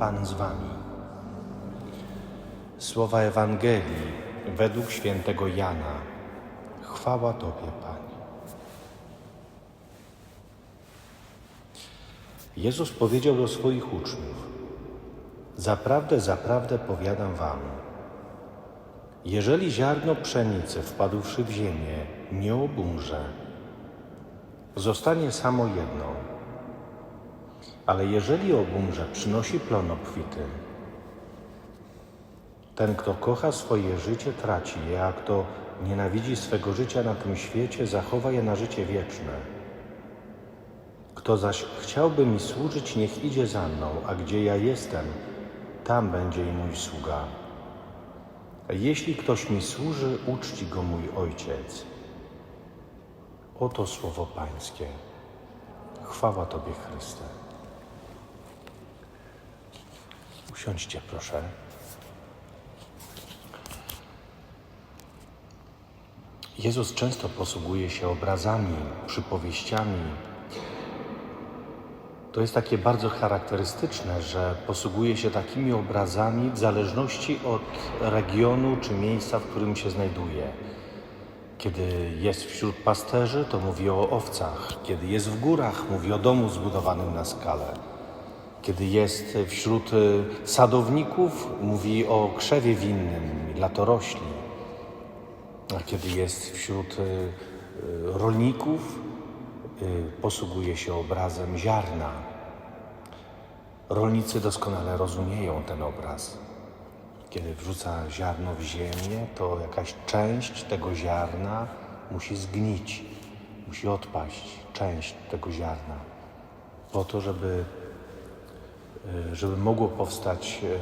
Pan z wami. Słowa Ewangelii według świętego Jana. Chwała Tobie, Panie. Jezus powiedział do swoich uczniów: Zaprawdę, zaprawdę powiadam Wam, jeżeli ziarno pszenicy wpadłszy w ziemię nie obumrze, zostanie samo jedno, ale jeżeli obumrze, przynosi plon obfity. Ten, kto kocha swoje życie, traci je, a kto nienawidzi swego życia na tym świecie, zachowa je na życie wieczne. Kto zaś chciałby mi służyć, niech idzie za mną, a gdzie ja jestem, tam będzie i mój sługa. Jeśli ktoś mi służy, uczci go mój Ojciec. Oto słowo Pańskie. Chwała Tobie, Chryste. Usiądźcie, proszę. Jezus często posługuje się obrazami, przypowieściami. To jest takie bardzo charakterystyczne, że posługuje się takimi obrazami w zależności od regionu czy miejsca, w którym się znajduje. Kiedy jest wśród pasterzy, to mówi o owcach. Kiedy jest w górach, mówi o domu zbudowanym na skalę. Kiedy jest wśród y, sadowników, mówi o krzewie winnym, latorośli. A kiedy jest wśród y, rolników, y, posługuje się obrazem ziarna. Rolnicy doskonale rozumieją ten obraz. Kiedy wrzuca ziarno w ziemię, to jakaś część tego ziarna musi zgnić, musi odpaść, część tego ziarna, po to, żeby, żeby mogło powstać y,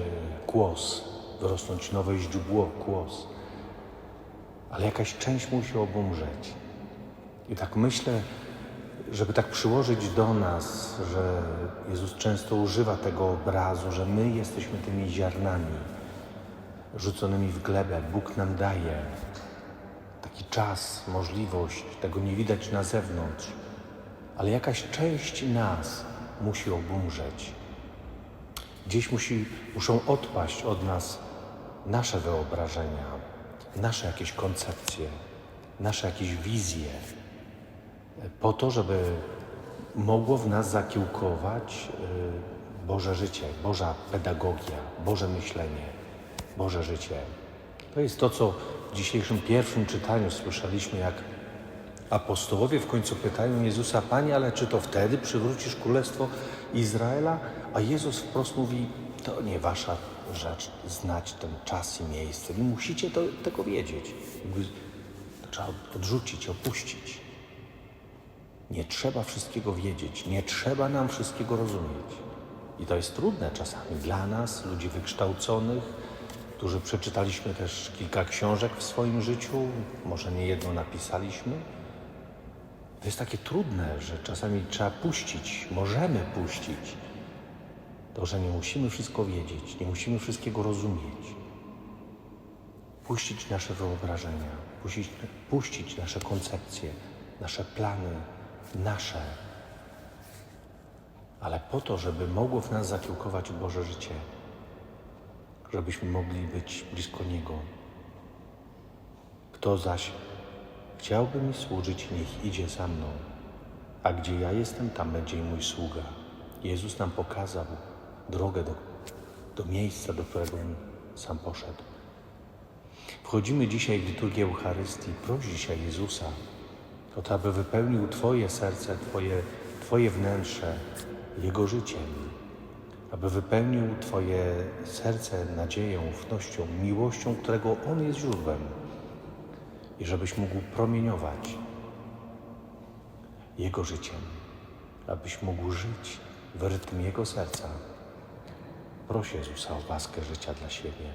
kłos, wyrosnąć nowe źdźbło, kłos ale jakaś część musi obumrzeć. I tak myślę, żeby tak przyłożyć do nas, że Jezus często używa tego obrazu, że my jesteśmy tymi ziarnami rzuconymi w glebę. Bóg nam daje taki czas, możliwość, tego nie widać na zewnątrz, ale jakaś część nas musi obumrzeć. Gdzieś musi, muszą odpaść od nas nasze wyobrażenia, nasze jakieś koncepcje, nasze jakieś wizje, po to, żeby mogło w nas zakiełkować y, Boże życie, Boża pedagogia, Boże myślenie, Boże życie. To jest to, co w dzisiejszym pierwszym czytaniu słyszeliśmy, jak apostołowie w końcu pytają Jezusa, Panie, ale czy to wtedy przywrócisz królestwo Izraela? A Jezus wprost mówi, to nie wasza rzecz znać ten czas i miejsce. Wy musicie to, tego wiedzieć. Trzeba odrzucić, opuścić. Nie trzeba wszystkiego wiedzieć, nie trzeba nam wszystkiego rozumieć. I to jest trudne czasami dla nas, ludzi wykształconych, którzy przeczytaliśmy też kilka książek w swoim życiu, może nie jedną napisaliśmy. To jest takie trudne, że czasami trzeba puścić, możemy puścić to, że nie musimy wszystko wiedzieć, nie musimy wszystkiego rozumieć. Puścić nasze wyobrażenia, puścić, puścić nasze koncepcje, nasze plany, nasze. Ale po to, żeby mogło w nas zakiełkować Boże życie, żebyśmy mogli być blisko Niego. Kto zaś chciałby mi służyć, niech idzie za mną, a gdzie ja jestem, tam będzie i mój sługa. Jezus nam pokazał, drogę do, do miejsca, do którego On sam poszedł. Wchodzimy dzisiaj w liturgię Eucharystii. Proś dzisiaj Jezusa o to, aby wypełnił Twoje serce, Twoje, Twoje wnętrze Jego życiem, aby wypełnił Twoje serce nadzieją, ufnością, miłością, którego On jest źródłem i żebyś mógł promieniować Jego życiem, abyś mógł żyć w rytmie Jego serca. Proś Jezusa o łaskę życia dla siebie.